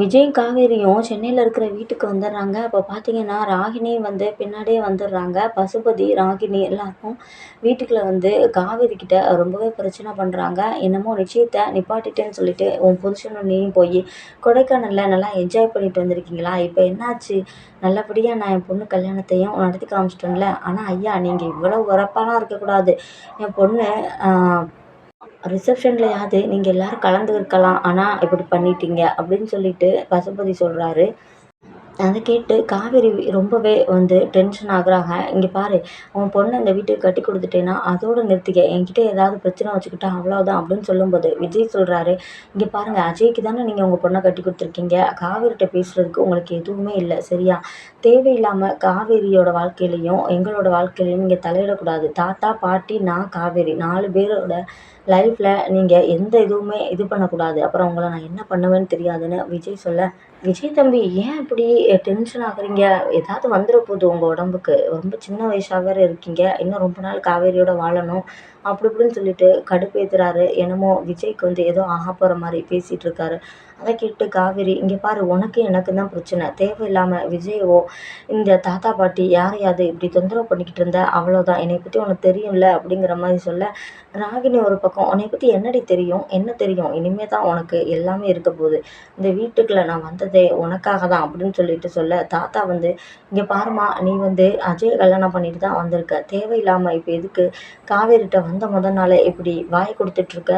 விஜயும் காவேரியும் சென்னையில் இருக்கிற வீட்டுக்கு வந்துடுறாங்க. அப்போ பார்த்தீங்கன்னா ராகினி வந்து பின்னாடியே வந்துடுறாங்க. பசுபதி ராகினி எல்லாருக்கும் வீட்டுக்குள்ளே வந்து காவேரி கிட்ட ரொம்பவே பிரச்சனை பண்ணுறாங்க என்னமோ நிச்சயத்தை நிப்பாட்டிட்டேன்னு சொல்லிட்டு உன் புருஷனும் நீயும் போய் கொடைக்கானலில் நல்லா என்ஜாய் பண்ணிட்டு வந்திருக்கீங்களா? இப்போ என்னாச்சு? நல்லபடியாக நான் என் பொண்ணு கல்யாணத்தையும் நடத்தி காமிச்சிட்டோம்ல ஆனால் ஐயா நீங்கள் இவ்வளோ உரப்பாலாம் இருக்கக்கூடாது. என் பொண்ணு ரிசப்ஷனில் யாது நீங்கள் எல்லோரும் கலந்துருக்கலாம் ஆனால் இப்படி பண்ணிட்டீங்க அப்படின்னு சொல்லிட்டு பசுபதி சொல்கிறாரு அதை கேட்டு காவேரி ரொம்பவே வந்து டென்ஷன் ஆகுறாங்க. இங்கே பாரு உன் பொண்ணை இந்த வீட்டுக்கு கட்டி கொடுத்துட்டேன்னா அதோடு நிறுத்திக்க. என்கிட்ட ஏதாவது பிரச்சனை வச்சுக்கிட்டா அவ்வளோதான் அப்படின்னு சொல்லும்போது விஜய் சொல்கிறாரு இங்கே பாருங்கள் அஜய்க்கு தானே நீங்கள் உங்கள் பொண்ணை கட்டி கொடுத்துருக்கீங்க. காவேரிகிட்ட பேசுகிறதுக்கு உங்களுக்கு எதுவுமே இல்லை சரியா? தேவையில்லாமல் காவேரியோட வாழ்க்கையிலையும் எங்களோட வாழ்க்கையிலையும் நீங்கள் தலையிடக்கூடாது தாத்தா பாட்டி நான் காவேரி நாலு பேரோட லைஃப்பில் நீங்கள் எந்த இதுவுமே இது பண்ணக்கூடாது. அப்புறம் உங்களை நான் என்ன பண்ணுவேன்னு தெரியாதுன்னு விஜய் சொல்ல விஜய் தம்பி ஏன் இப்படி டென்ஷன் ஆகுறீங்க? ஏதாவது வந்துட போகுது உங்கள் உடம்புக்கு. ரொம்ப சின்ன வயசாக வேறு இருக்கீங்க. இன்னும் ரொம்ப நாள் காவேரியோட வாழணும். அப்படி இப்படின்னு சொல்லிட்டு கடுப்பேற்றுறாரு என்னமோ விஜய்க்கு வந்து ஏதோ ஆக போகிற மாதிரி பேசிகிட்டு இருக்காரு. அதை கேட்டு காவேரி இங்கே பாரு உனக்கு எனக்கு தான் பிரச்சனை. தேவையில்லாமல் விஜயவோ இந்த தாத்தா பாட்டி யாரையாவது இப்படி தொந்தரவு பண்ணிக்கிட்டு இருந்த அவ்வளோதான் என்னை பற்றி உனக்கு தெரியும்ல? அப்படிங்கிற மாதிரி சொல்ல ராகினி ஒரு பக்கம் உன்னை பற்றி என்னடி தெரியும்? என்ன தெரியும்? இனிமே தான் உனக்கு எல்லாமே இருக்க போகுது. இந்த வீட்டுக்குள்ளே நான் வந்ததே உனக்காக தான் அப்படின்னு சொல்லிட்டு சொல்ல தாத்தா வந்து இங்கே பாருமா நீ வந்து அஜய் கல்யாணம் பண்ணிட்டு தான் வந்திருக்க. தேவையில்லாமல் இப்போ எதுக்கு காவேரிட்ட வந்த முதல் நாளே இப்படி வாய் கொடுத்துட்ருக்க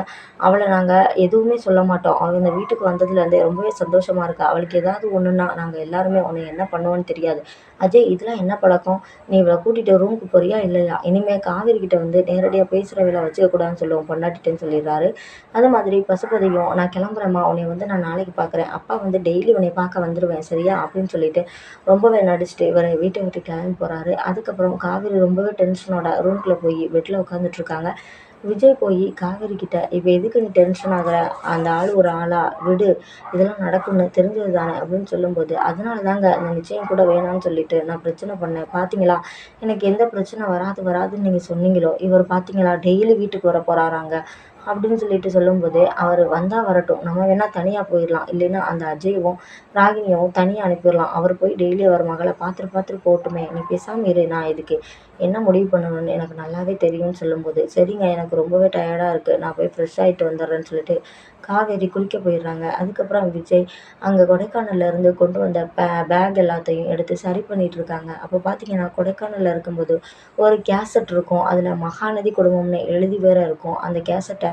அவளை நாங்கள் எதுவுமே சொல்ல மாட்டோம். அவள் இந்த வீட்டுக்கு வந்தது இருந்தே ரொம்பவே சந்தோஷமாக இருக்கு. அவளுக்கு ஏதாவது ஒன்றுன்னா நாங்கள் எல்லாருமே உன்னை என்ன பண்ணுவோன்னு தெரியாது. அஜய் இதெல்லாம் என்ன பழக்கம்? நீ இவளை கூட்டிகிட்டு ரூமுக்கு போறியா இல்லையா? இனிமேல் காவேரி கிட்ட வந்து நேரடியாக பேசுகிற வேலை வச்சுக்கக்கூடாதுன்னு சொல்லுவோம் பொண்டாட்டிட்டேன்னு சொல்லிடுறாரு. அது மாதிரி பசுபதியும் நான் கிளம்புறேம்மா உன்னை வந்து நான் நாளைக்கு பார்க்குறேன் அப்பா வந்து டெய்லி உன்னை பார்க்க வந்துடுவேன் சரியா? அப்படின்னு சொல்லிட்டு ரொம்பவே நடிச்சுட்டு இவரை வீட்டை விட்டு கிளம்பி போகிறாரு அதுக்கப்புறம் காவேரி ரொம்பவே டென்ஷனோட ரூம்குள்ளே போய் பெட்டில் உட்காந்துட்ருக்காங்க விஜய் போய் காவேரி கிட்ட இப்போ எதுக்கு நீ டென்ஷன் ஆகிற? அந்த ஆள் ஒரு ஆளா? விடு. இதெல்லாம் நடக்கும்னு தெரிஞ்சது தானே அப்படின்னு சொல்லும்போது அதனால தாங்க அந்த நிச்சயம் கூட வேணாம்னு சொல்லிட்டு நான் பிரச்சனை பண்ணேன். பார்த்தீங்களா எனக்கு எந்த பிரச்சனை வராது வராதுன்னு நீங்கள் சொன்னீங்களோ? இவர் பார்த்தீங்களா டெய்லி வீட்டுக்கு வர போகிறாராங்க அப்படின்னு சொல்லிட்டு சொல்லும்போது அவர் வந்தால் வரட்டும். நம்ம வேணால் தனியாக போயிடலாம் இல்லைன்னா அந்த அஜயவும் ராகினியாவும் தனியாக அனுப்பிடலாம் அவர் போய் டெய்லி அவர் மகளை பார்த்துட்டு பார்த்துட்டு போட்டுமே நீ பேசாமல் இரு நான் இதுக்கு என்ன முடிவு பண்ணணும்னு எனக்கு நல்லாவே தெரியும்னு சொல்லும்போது சரிங்க எனக்கு ரொம்பவே டயர்டாக இருக்குது நான் போய் ஃப்ரெஷ் ஆகிட்டு வந்துடுறேன்னு சொல்லிட்டு காவேரி குளிக்க போயிடுறாங்க. அதுக்கப்புறம் விஜய் அங்கே கொடைக்கானல்ல இருந்து கொண்டு வந்த பே பேக் எல்லாத்தையும் எடுத்து சரி பண்ணிகிட்டு இருக்காங்க. அப்போ பார்த்தீங்கன்னா கொடைக்கானலில் இருக்கும்போது ஒரு கேசட் இருக்கும். அதில் மகாநதி குடும்பம்னு எழுதி வேற இருக்கும். அந்த கேசட்டை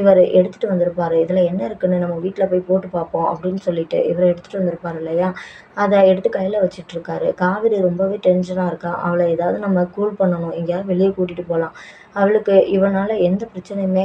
இவர் எடுத்துகிட்டு வந்திருப்பார். இதில் என்ன இருக்குதுன்னு நம்ம வீட்டில் போய் போட்டு பார்ப்போம் அப்படின்னு சொல்லிட்டு இவர் எடுத்துகிட்டு வந்திருப்பார் இல்லையா? அதை எடுத்து கையில் வச்சிட்ருக்காரு காவேரி ரொம்பவே டென்ஷனாக இருக்கா? அவளை ஏதாவது நம்ம கூல் பண்ணணும். எங்கேயாவது வெளியே கூட்டிகிட்டு போகலாம் அவளுக்கு இவனால் எந்த பிரச்சனையுமே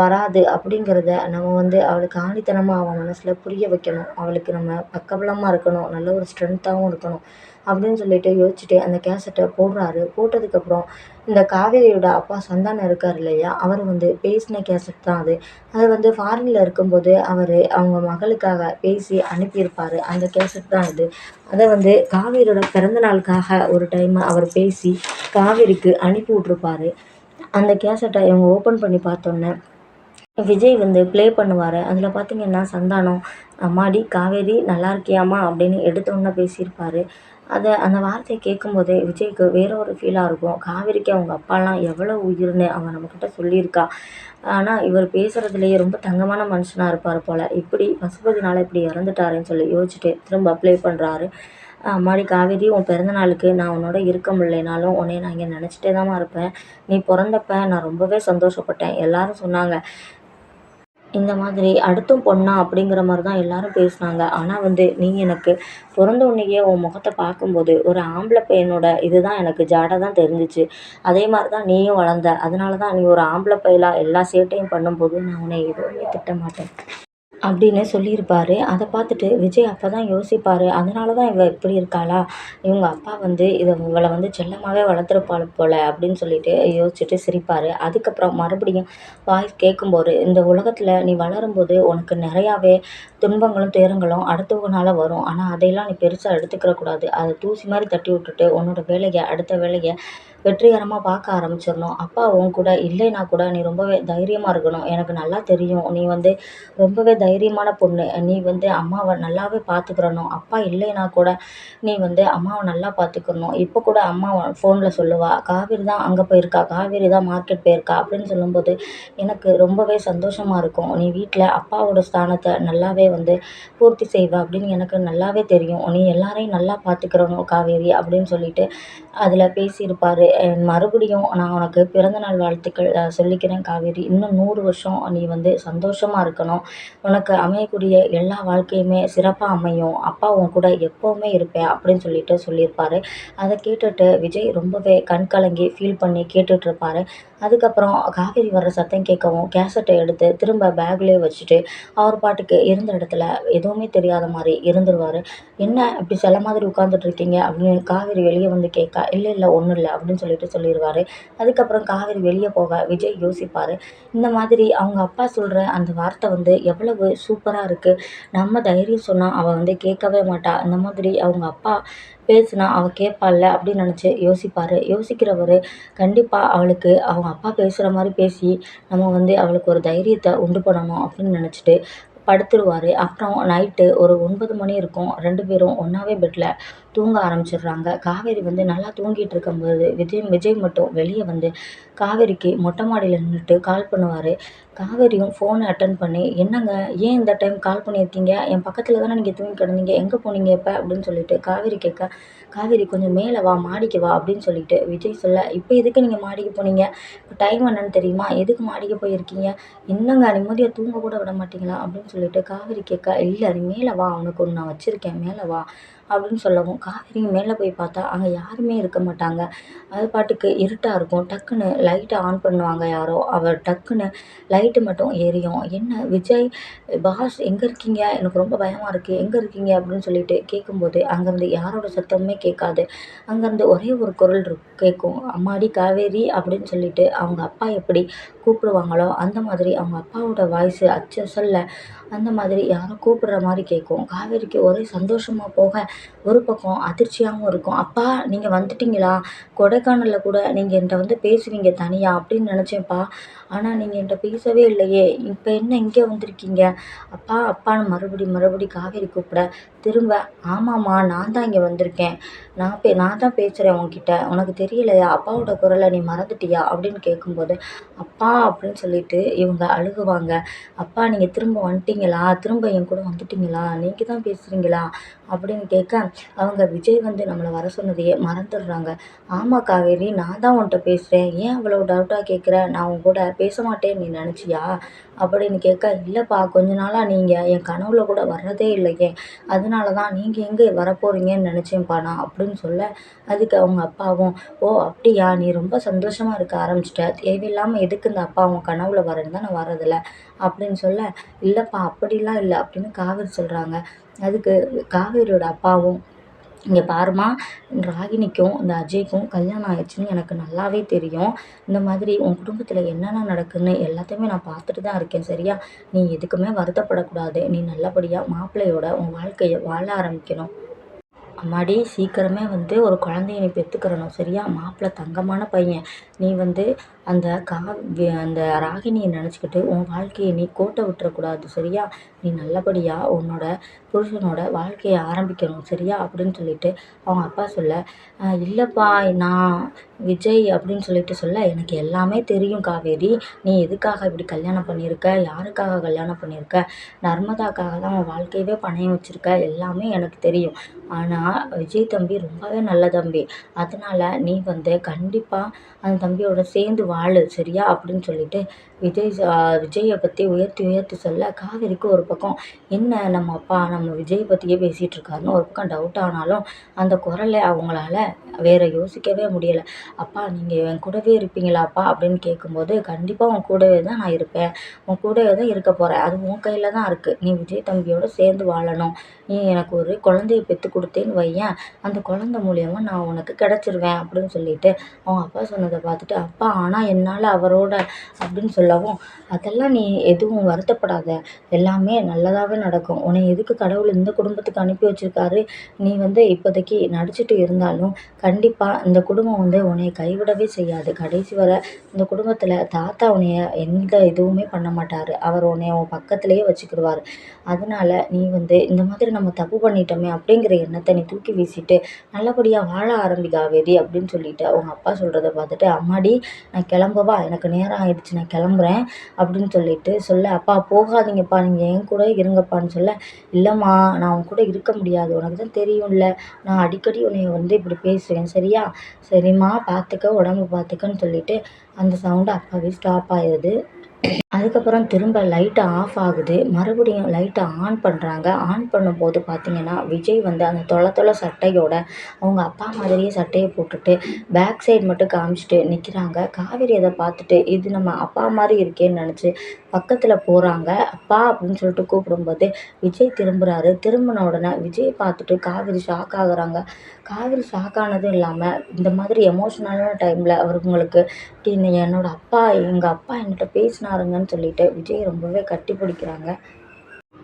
வராது அப்படிங்கிறத நம்ம வந்து அவளுக்கு ஆணித்தனமாக அவன் மனசில் புரிய வைக்கணும். அவளுக்கு நம்ம பக்கபலமாக இருக்கணும். நல்ல ஒரு ஸ்ட்ரென்த்தாகவும் இருக்கணும் அப்படின்னு சொல்லிட்டு யோசிச்சுட்டு அந்த கேசட்டை போடுறாரு. போட்டதுக்கப்புறம் இந்த காவேரியோட அப்பா சந்தானம் இருக்கார் இல்லையா? அவர் வந்து பேசின கேசட் தான் அது அது வந்து ஃபாரினில் இருக்கும்போது அவர் அவங்க மகளுக்காக பேசி அனுப்பியிருப்பார். அந்த கேசட் தான் இது அதை வந்து காவேரியோட பிறந்த நாளுக்காக ஒரு டைம் அவர் பேசி காவேரிக்கு அனுப்பி விட்ருப்பாரு அந்த கேசட்டை இவங்க ஓப்பன் பண்ணி பார்த்தோன்னே விஜய் வந்து ப்ளே பண்ணுவார். அதில் பார்த்தீங்கன்னா சந்தானம் அம்மாடி காவேரி நல்லா இருக்கியாம்மா? அப்படின்னு எடுத்தோன்னே பேசியிருப்பார். அதை அந்த வார்த்தையை கேட்கும்போதே விஜய்க்கு வேற ஒரு ஃபீலாக இருக்கும். காவேரிக்கு அவங்க அப்பாலாம் எவ்வளோ உயிர்னு அவங்க நம்மக்கிட்ட சொல்லியிருக்கா. ஆனால் இவர் பேசுகிறதுலேயே ரொம்ப தங்கமான மனுஷனாக இருப்பார் போல். இப்படி பசுபதினால் இப்படி இறந்துட்டாருன்னு சொல்லி யோசிச்சுட்டு திரும்ப அப்ளை பண்ணுறாரு அம்மாடி காவேரி உன் பிறந்த நாளுக்கு நான் உன்னோட இருக்க முடியலைனாலும் உன்னை நான் இங்கே நினச்சிட்டே தான் இருப்பேன். நீ பிறந்தப்ப நான் ரொம்பவே சந்தோஷப்பட்டேன். எல்லாரும் சொன்னாங்க. இந்த மாதிரி அடுத்தும் பொண்ணா அப்படிங்கிற மாதிரி தான் எல்லாரும் பேசினாங்க. ஆனால் வந்து நீ எனக்கு பிறந்த உடனேயே உன் முகத்தை பார்க்கும்போது ஒரு ஆம்பளை பையனோட இதுதான் எனக்கு ஜாடை தான் தெரிஞ்சிச்சு. அதே மாதிரி தான் நீயும் வளர்ந்த. அதனால தான் நீ ஒரு ஆம்பளை பையலாக எல்லா சேட்டையும் பண்ணும்போது நான் உன்னை எதுவுமே திட்ட மாட்டேன் அப்படின்னு சொல்லியிருப்பாரு. அதை பார்த்துட்டு விஜய் அப்போ தான் யோசிப்பார். அதனால தான் இவள் இப்படி இருக்காளா? இவங்க அப்பா வந்து இதை இவளை வந்து செல்லமாகவே வளர்த்துருப்பாள் போல் அப்படின்னு சொல்லிட்டு யோசிச்சுட்டு சிரிப்பார். அதுக்கப்புறம் மறுபடியும் வாய்ஸ் கேட்கும்போது இந்த உலகத்தில் நீ வளரும்போது உனக்கு நிறையாவே துன்பங்களும் துயரங்களும் அடுத்தவங்கனால வரும். ஆனால் அதையெல்லாம் நீ பெருசாக எடுத்துக்கிறக்கூடாது. அதை தூசி மாதிரி தட்டி விட்டுட்டு உன்னோட வேலையை அடுத்த வேலையை வெற்றிகரமாக பார்க்க ஆரம்பிச்சிடணும். அப்பா உன் கூட இல்லைனா கூட நீ ரொம்பவே தைரியமாக இருக்கணும். எனக்கு நல்லா தெரியும். நீ வந்து ரொம்பவே தைரியமான பொண்ணு. நீ வந்து அம்மாவை நல்லாவே பார்த்துக்கிறணும். அப்பா இல்லைனா கூட நீ வந்து அம்மாவை நல்லா பார்த்துக்கணும் இப்போ கூட அம்மா ஃபோனில் சொல்லுவா காவேரி தான் அங்கே போயிருக்கா? காவேரி தான் மார்க்கெட் போயிருக்கா? அப்படின்னு சொல்லும்போது எனக்கு ரொம்பவே சந்தோஷமாக இருக்கும். நீ வீட்டில் அப்பாவோட ஸ்தானத்தை நல்லாவே வந்து பூர்த்தி செய்வ அப்படின்னு எனக்கு நல்லாவே தெரியும். நீ எல்லாரையும் நல்லா பார்த்துக்கிறணும் காவேரி அப்படின்னு சொல்லிட்டு அதில் பேசியிருப்பார். மறுபடியும் நான் உனக்கு பிறந்தநாள் வாழ்த்துக்கள் சொல்லிக்கிறேன் காவேரி. இன்னும் நூறு வருஷம் நீ வந்து சந்தோஷமாக இருக்கணும். உனக்கு அமையக்கூடிய எல்லா வாழ்க்கையுமே சிறப்பாக அமையும். அப்பா உன் கூட எப்போவுமே இருப்பேன் அப்படின்னு சொல்லிட்டு சொல்லியிருப்பார். அதை கேட்டுட்டு விஜய் ரொம்பவே கண் கலங்கி ஃபீல் பண்ணி கேட்டுட்ருப்பாரு அதுக்கப்புறம் காவேரி வர்ற சத்தம் கேட்கவும் கேசட்டை எடுத்து திரும்ப பேக்லேயே வச்சுட்டு அவர் பாட்டுக்கு இருந்த இடத்துல எதுவுமே தெரியாத மாதிரி இருந்துருவார். என்ன இப்படி சில மாதிரி உட்காந்துட்டு இருக்கீங்க அப்படின்னு காவேரி வெளியே வந்து கேட்க. இல்லை இல்லை ஒன்றும் இல்லை அப்படின்னு சொல்லிட்டு சொல்லிடுவார் அதுக்கப்புறம் காவேரி வெளியே போக விஜய் யோசிப்பார். இந்த மாதிரி அவங்க அப்பா சொல்கிற அந்த வார்த்தை வந்து எவ்வளவு சூப்பராக இருக்குது நம்ம தைரியம் சொன்னால் அவள் வந்து கேட்கவே மாட்டா. இந்த மாதிரி அவங்க அப்பா பேசுனா அவள் கேட்பாள்ல அப்படின்னு நினச்சி யோசிப்பார். யோசிக்கிறவர் கண்டிப்பாக அவளுக்கு அவங்க அப்பா பேசுகிற மாதிரி பேசி நம்ம வந்து அவளுக்கு ஒரு தைரியத்தை உண்டு பண்ணணும் அப்படின்னு நினச்சிட்டு படுத்துருவார். அப்புறம் நைட்டு ஒரு ஒன்பது மணி இருக்கும். ரெண்டு பேரும் ஒன்றாவே பெட்டில் தூங்க ஆரம்பிச்சிடுறாங்க. காவேரி வந்து நல்லா தூங்கிட்டு இருக்கும்போது விஜய் விஜய் மட்டும் வெளியே வந்து காவேரிக்கு மொட்டை மாடியில் நின்றுட்டு கால் பண்ணுவார். காவேரியும் ஃபோனை அட்டன் பண்ணி என்னங்க ஏன் இந்த டைம் கால் பண்ணியிருக்கீங்க? என் பக்கத்தில் தானே நீங்கள் தூங்கி கிடந்தீங்க. எங்கே போனீங்க இப்போ? அப்படின்னு சொல்லிட்டு காவேரி கேட்க காவேரி கொஞ்சம் மேலே வா மாடிக்கு வா அப்படின்னு சொல்லிட்டு விஜய் சொல்ல இப்போ எதுக்கு நீங்கள் மாடிக்கு போனீங்க? இப்போ டைம் என்னன்னு தெரியுமா? எதுக்கு மாடிக்கு போயிருக்கீங்க? என்னங்க நிம்மதியாக தூங்க கூட விட மாட்டீங்களா? அப்படின்னு சொல்லிட்டு காவேரி கேட்க இல்லை நீ மேலே வா அவனுக்கு ஒன்று நான் வச்சுருக்கேன் மேலே வா. அப்படின்னு சொல்லவும் காவேரி மேலே போய் பார்த்தா அங்கே யாருமே இருக்க மாட்டாங்க. அது பாட்டுக்கு இருட்டாக இருக்கும். டக்குன்னு லைட்டை ஆன் பண்ணுவாங்க யாரோ. அவர் டக்குன்னு லைட்டு மட்டும் எரியும். என்ன விஜய் பாஸ் எங்கே இருக்கீங்க? எனக்கு ரொம்ப பயமாக இருக்குது எங்கே இருக்கீங்க? அப்படின்னு சொல்லிட்டு கேட்கும்போது அங்கேருந்து யாரோட சத்தமுமே கேட்காது. அங்கேருந்து ஒரே ஒரு குரல் கேட்கும் அம்மாடி காவேரி அப்படின்னு சொல்லிட்டு அவங்க அப்பா எப்படி கூப்பிடுவாங்களோ அந்த மாதிரி அவங்க அப்பாவோட வாய்ஸு அச்சசல்ல அந்த மாதிரி யாரோ கூப்பிடுற மாதிரி கேட்கும் காவேரிக்கு ஒரே சந்தோஷமாக போக ஒரு பக்கம் அதிர்ச்சியாகவும் இருக்கும். அப்பா நீங்கள் வந்துட்டீங்களா? கொடைக்கானலில் கூட நீங்கள் என்கிட்ட வந்து பேசுவீங்க தனியாக அப்படின்னு நினச்சேன்ப்பா. ஆனால் நீங்கள் என்கிட்ட பேசவே இல்லையே. இப்போ என்ன இங்கே வந்திருக்கீங்க? அப்பா அப்பான்னு மறுபடி மறுபடி காவேரி கூப்பிட திரும்ப ஆமாம்மா நான் தான் இங்கே வந்திருக்கேன். நான் பே நான் தான் பேசுகிறேன் உன்கிட்ட. உனக்கு தெரியலையா? அப்பாவோட குரலை நீ மறந்துட்டியா? அப்படின்னு கேட்கும்போது அப்பா அப்படின்னு சொல்லிட்டு இவங்க அழுகுவாங்க. அப்பா நீங்கள் திரும்ப வந்துட்டீங்களா? திரும்ப என் கூட வந்துட்டீங்களா? நீங்கள் தான் பேசுகிறீங்களா அப்படின்னு கேட்க அவங்க விஜய் வந்து நம்மளை வர சொன்னதையே மறந்துடுறாங்க. ஆமாம் காவேரி நான் தான் உன்கிட்ட பேசுகிறேன் ஏன் அவ்வளோ டவுட்டாக கேட்குற? நான் உன் கூட பேச மாட்டேன் நீ நினச்சியா? அப்படின்னு கேட்க இல்லைப்பா கொஞ்ச நாளாக நீங்கள் என் கனவுல கூட வர்றதே இல்லையே. அதனால தான் நீங்கள் எங்கே வரப்போகிறீங்கன்னு நினச்சேன்ப்பா நான் அப்படின்னு சொல்ல அதுக்கு அவங்க அப்பாவும் ஓ அப்படியா? நீ ரொம்ப சந்தோஷமாக இருக்க ஆரம்பிச்சிட்ட. தேவையில்லாமல் எதுக்கு இந்த அப்பா உன் கனவுல வரேன்னு தான் நான் வரதில்லை அப்படின்னு சொல்ல இல்லைப்பா அப்படிலாம் இல்லை அப்படின்னு காவேரி சொல்கிறாங்க அதுக்கு காவேரியோட அப்பாவும் இங்கே பாரும்மா ராகினிக்கும் இந்த அஜய்க்கும் கல்யாணம் ஆயிடுச்சுன்னு எனக்கு நல்லாவே தெரியும். இந்த மாதிரி உன் குடும்பத்தில் என்னென்ன நடக்குதுன்னு எல்லாத்தையுமே நான் பார்த்துட்டு தான் இருக்கேன் சரியா? நீ எதுக்குமே வருத்தப்படக்கூடாது. நீ நல்லபடியாக மாப்பிள்ளையோட உன் வாழ்க்கையை வாழ ஆரம்பிக்கணும். அம்மாடி சீக்கிரமே வந்து ஒரு குழந்தைய நீ பெற்றுக்கிறணும் சரியா? மாப்பிள்ளை தங்கமான பையன். நீ வந்து அந்த கா அந்த ராகினியை நினச்சிக்கிட்டு உன் வாழ்க்கையை நீ கோட்டை விட்டுறக்கூடாது சரியா? நீ நல்லபடியாக உன்னோட புருஷனோட வாழ்க்கையை ஆரம்பிக்கணும் சரியா? அப்படின்னு சொல்லிட்டு அவங்க அப்பா சொல்ல இல்லைப்பா நான் விஜய் அப்படின்னு சொல்லிட்டு சொல்ல எனக்கு எல்லாமே தெரியும் காவேரி. நீ எதுக்காக இப்படி கல்யாணம் பண்ணியிருக்க? யாருக்காக கல்யாணம் பண்ணியிருக்க? நர்மதாக்காக தான் உன் வாழ்க்கையவே பணையம் வச்சுருக்க. எல்லாமே எனக்கு தெரியும். ஆனால் விஜய் தம்பி ரொம்பவே நல்ல தம்பி. அதனால் நீ வந்து கண்டிப்பாக அந்த தம்பியோட சேர்ந்து வாழு சரியா? அப்படின்னு சொல்லிட்டு விஜய் விஜயை பற்றி உயர்த்தி உயர்த்தி சொல்ல காவேரிக்கு ஒரு பக்கம் என்ன நம்ம அப்பா நம்ம விஜயை பற்றியே பேசிகிட்டு இருக்காருன்னு ஒரு பக்கம் டவுட் ஆனாலும் அந்த குரலை அவங்களால வேற யோசிக்கவே முடியலை. அப்பா நீங்கள் என் கூடவே இருப்பீங்களாப்பா? அப்படின்னு கேட்கும்போது கண்டிப்பாக உன் கூடவே தான் நான் இருப்பேன். உன் கூடவே தான் இருக்க போகிறேன் அது உன் கையில் தான் இருக்குது நீ விஜய் தம்பியோடு சேர்ந்து வாழணும். நீ எனக்கு ஒரு குழந்தைய பெற்று கொடுத்தேன்னு வையேன். அந்த குழந்தை மூலியமாக நான் உனக்கு கிடச்சிருவேன். அப்படின்னு சொல்லிட்டு அவங்க அப்பா சொன்னது பார்த்துட்டு அப்பா ஆனால் என்னால் அவரோட அப்படின்னு சொல்லவும் அதெல்லாம் நீ எதுவும் வருத்தப்படாத. எல்லாமே நல்லதாகவே நடக்கும். உன்னை எதுக்கு கடவுள் இந்த குடும்பத்துக்கு அனுப்பி வச்சிருக்காரு? நீ வந்து இப்போதைக்கு நடிச்சுட்டு இருந்தாலும் கண்டிப்பாக இந்த குடும்பம் வந்து உன்னை கைவிடவே செய்யாது. கடைசி வரை இந்த குடும்பத்தில் தாத்தா உன்னைய எந்த இதுவுமே பண்ண மாட்டார். அவர் உன்னைய உன் பக்கத்துலேயே வச்சுக்கிடுவார் அதனால நீ வந்து இந்த மாதிரி நம்ம தப்பு பண்ணிட்டோமே அப்படிங்கிற எண்ணத்தை நீ தூக்கி வீசிட்டு நல்லபடியாக வாழ ஆரம்பிக்காவேதி அப்படின்னு சொல்லிட்டு அவங்க அப்பா சொல்கிறத பார்த்துட்டு அம்மாடி நான் கிளம்பவா? எனக்கு நேரம் ஆயிடுச்சு நான் கிளம்புறேன் அப்படின்னு சொல்லிட்டு சொல்ல அப்பா போகாதீங்கப்பா நீங்கள் என் கூட இருங்கப்பான்னு சொல்ல இல்லைம்மா நான் உன் கூட இருக்க முடியாது உனக்கு தான் தெரியும்ல. நான் அடிக்கடி உன்னைய வந்து இப்படி பேசுவேன் சரியா? சரிம்மா பார்த்துக்க உடம்பு பார்த்துக்கன்னு சொல்லிட்டு அந்த சவுண்டு அப்போவே ஸ்டாப் ஆயிடுது அதுக்கப்புறம் திரும்ப லைட்டை ஆஃப் ஆகுது. மறுபடியும் லைட்டை ஆன் பண்ணுறாங்க ஆன் பண்ணும்போது பார்த்தீங்கன்னா விஜய் வந்து அந்த தொலை தொலை சட்டையோட அவங்க அப்பா மாதிரியே சட்டையை போட்டுட்டு பேக் சைடு மட்டும் காமிச்சிட்டு நிற்கிறாங்க காவேரி அதை பார்த்துட்டு இது நம்ம அப்பா மாதிரி இருக்கேன்னு நினச்சி பக்கத்தில் போகிறாங்க அப்பா அப்படின்னு சொல்லிட்டு கூப்பிடும்போது விஜய் திரும்புகிறாரு திரும்பின உடனே விஜய் பார்த்துட்டு காவேரி ஷாக் ஆகுறாங்க. காவேரி ஷாக் ஆனதும் இல்லாமல் இந்த மாதிரி எமோஷ்னலான டைமில் அவங்களுக்கு இப்படி என்னோடய அப்பா எங்கள் அப்பா என்கிட்ட பேசினாருங்கன்னு சொல்லிட்டு விஜய் ரொம்பவே கட்டி பிடிக்கிறாங்க.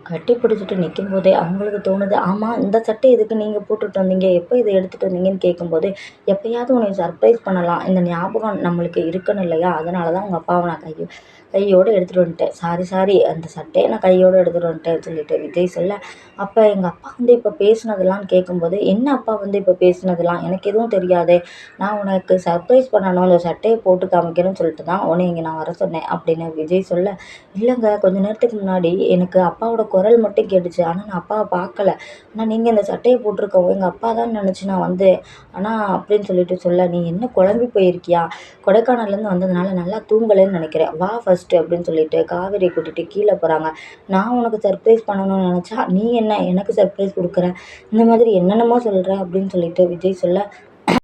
கட்டி பிடிச்சிட்டு நிற்கும் போதே அவங்களுக்கு தோணுது ஆமாம் இந்த சட்டை எதுக்கு நீங்கள் போட்டுட்டு வந்தீங்க? எப்போ இதை எடுத்துகிட்டு வந்தீங்கன்னு கேட்கும்போது எப்போயாவது உன்னை சர்ப்ரைஸ் பண்ணலாம். இந்த ஞாபகம் நம்மளுக்கு இருக்கணும் இல்லையா? அதனால தான் உங்கள் அப்பாவை நான் கையோ கையோடு எடுத்துகிட்டு வந்துட்டேன். சாரி சாரி அந்த சட்டையை நான் கையோடு எடுத்துகிட்டு வந்துட்டேன்னு சொல்லிட்டு விஜய் சொல்ல அப்போ எங்கள் அப்பா வந்து இப்போ பேசுனதெல்லாம் கேட்கும்போது என்ன அப்பா வந்து இப்போ பேசுனதெல்லாம்? எனக்கு எதுவும் தெரியாதே. நான் உனக்கு சர்ப்ரைஸ் பண்ணணும். அந்த சட்டையை போட்டு காமிக்கணும்னு சொல்லிட்டு தான் உன்னை இங்கே நான் வர சொன்னேன். அப்படின்னு விஜய் சொல்ல இல்லைங்க கொஞ்ச நேரத்துக்கு முன்னாடி எனக்கு அப்பாவோட குரல் மட்டும் கேட்டுச்சு. ஆனால் நான் அப்பாவை பார்க்கல. ஆனால் நீங்கள் இந்த சட்டையை போட்டிருக்கவும் எங்கள் அப்பா தான் நினச்சி நான் வந்தேன் ஆனால் அப்படின்னு சொல்லிட்டு சொல்ல நீ என்ன குழம்பி போயிருக்கியா? கொடைக்கானல்லேருந்து வந்ததுனால நல்லா தூங்கலைன்னு நினைக்கிறேன். வா ஃபஸ்ட்டு அப்படின்னு சொல்லிட்டு காவேரியை கூட்டிகிட்டு கீழே போகிறாங்க நான் உனக்கு சர்ப்ரைஸ் பண்ணணும்னு நினச்சா நீ என்ன? எனக்கு சர்ப்ரைஸ் கொடுக்குற? இந்த மாதிரி என்னென்னமோ சொல்கிற அப்படின்னு சொல்லிட்டு விஜய் சொல்ல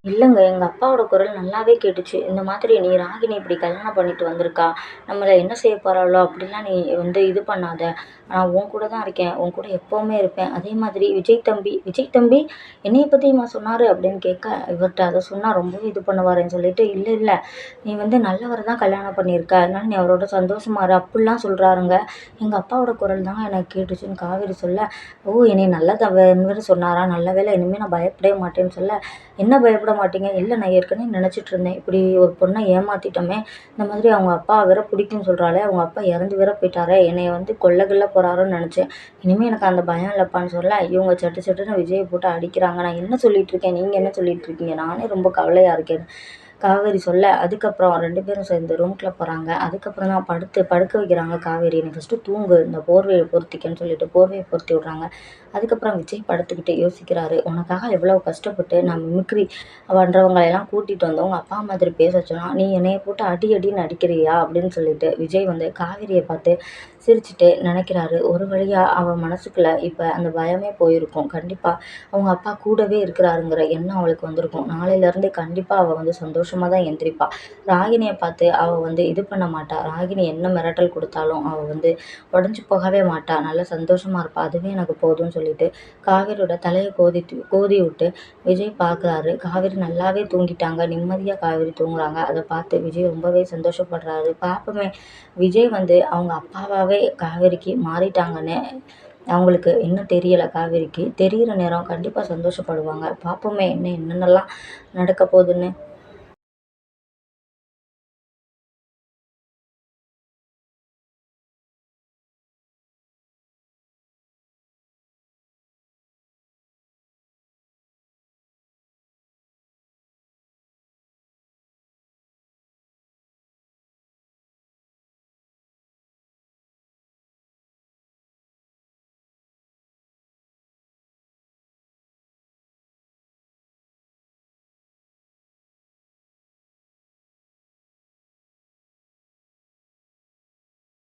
இல்லைங்க எங்கள் அப்பாவோட குரல் நல்லாவே கேட்டுச்சு. இந்த மாதிரி நீ ராகினி இப்படி கல்யாணம் பண்ணிட்டு வந்திருக்கா? நம்மளை என்ன செய்ய போகிறாளோ அப்படிலாம் நீ வந்து இது பண்ணாத. நான் உன் கூட தான் இருக்கேன் உன் கூட எப்போவுமே இருப்பேன். அதே மாதிரி விஜய் தம்பி விஜய் தம்பி என்னையை பற்றியுமா சொன்னார் அப்படின்னு கேட்க இவர்கிட்ட அதை சொன்னால் ரொம்பவே இது பண்ணுவாருன்னு சொல்லிட்டு இல்லை இல்லை நீ வந்து நல்லவரை தான் கல்யாணம் பண்ணியிருக்க. அதனால நீ அவரோட சந்தோஷமா இரு. அப்படிலாம் சொல்கிறாருங்க எங்கள் அப்பாவோட குரல் தாங்க எனக்கு கேட்டுச்சுன்னு காவேரி சொல்ல ஓ என்னை நல்லதவன்னு சொன்னாரா? நல்ல வேளை இனிமேல் நான் பயப்படவே மாட்டேன்னு சொல்ல. என்ன பயப்பட மாட்டீங்க? இல்லை நான் ஏற்கனவே நினச்சிட்டு இருந்தேன். இப்படி ஒரு பொண்ணை ஏமாற்றிட்டோமே இந்த மாதிரி அவங்க அப்பா வேற பிடிக்கும்னு சொல்கிறாளே அவங்க அப்பா இறந்து வேற போயிட்டாரே என்னைய வந்து கொல்ல கில்ல போகிறாரோன்னு நினச்சேன் இனிமேல் எனக்கு அந்த பயம் இல்லைப்பான்னு சொல்ல இவங்க சட்டு சட்டுன்னு விஜயை போட்டு அடிக்கிறாங்க. நான் என்ன சொல்லிட்டு இருக்கேன்? நீங்கள் என்ன சொல்லிட்டு இருக்கீங்க? நானே ரொம்ப கவலையாக இருக்கேன். காவேரி சொல்ல அதுக்கப்புறம் ரெண்டு பேரும் சேர்ந்து ரூம்குள்ளே போகிறாங்க அதுக்கப்புறம் தான் படுத்து படுக்க வைக்கிறாங்க காவேரி. எனக்கு ஃபஸ்ட்டு தூங்கு இந்த போர்வையை பொருத்திக்கன்னு சொல்லிட்டு போர்வையை பொருத்தி விட்றாங்க. அதுக்கப்புறம் விஜய் படுத்துக்கிட்டு யோசிக்கிறாரு. உனக்காக எவ்வளோ கஷ்டப்பட்டு நான் மிமிக்ரி பண்ணுறவங்களெல்லாம் கூட்டிகிட்டு வந்து உங்கள் அப்பா மாதிரி பேச வச்சோன்னா நீ என்னைய போட்டு அடி அடின்னு அடிக்கிறியா? அப்படின்னு சொல்லிட்டு விஜய் வந்து காவேரியை பார்த்து சிரிச்சுட்டு நினைக்கிறாரு. ஒரு வழியாக அவள் மனசுக்குள்ளே இப்போ அந்த பயமே போயிருக்கும். கண்டிப்பாக அவங்க அப்பா கூடவே இருக்கிறாருங்கிற எண்ணம் அவளுக்கு வந்திருக்கும். நாளையிலேருந்து கண்டிப்பாக அவள் வந்து சந்தோஷமாக தான் எந்திரிப்பாள் ராகினியை பார்த்து அவள் வந்து இது பண்ண மாட்டாள் ராகினி என்ன மிரட்டல் கொடுத்தாலும் அவள் வந்து உடஞ்சி போகவே மாட்டாள் நல்லா சந்தோஷமாக இருப்பாள் அதுவே எனக்கு போதும்னு சொல்லிட்டு காவிரியோட தலையை கோதி கோதி விட்டு விஜய் பார்க்குறாரு காவேரி நல்லாவே தூங்கிட்டாங்க. நிம்மதியாக காவேரி தூங்குறாங்க. அதை பார்த்து விஜய் ரொம்பவே சந்தோஷப்படுறாரு. பார்ப்போமே விஜய் வந்து அவங்க அப்பாவாகவே காவேரிக்கு மாறிட்டாங்கன்னு அவங்களுக்கு இன்னும் தெரியலை காவேரிக்கு. தெரிகிற நேரம் கண்டிப்பாக சந்தோஷப்படுவாங்க. பார்ப்போமே இன்னும் என்னென்னலாம் நடக்க போகுதுன்னு.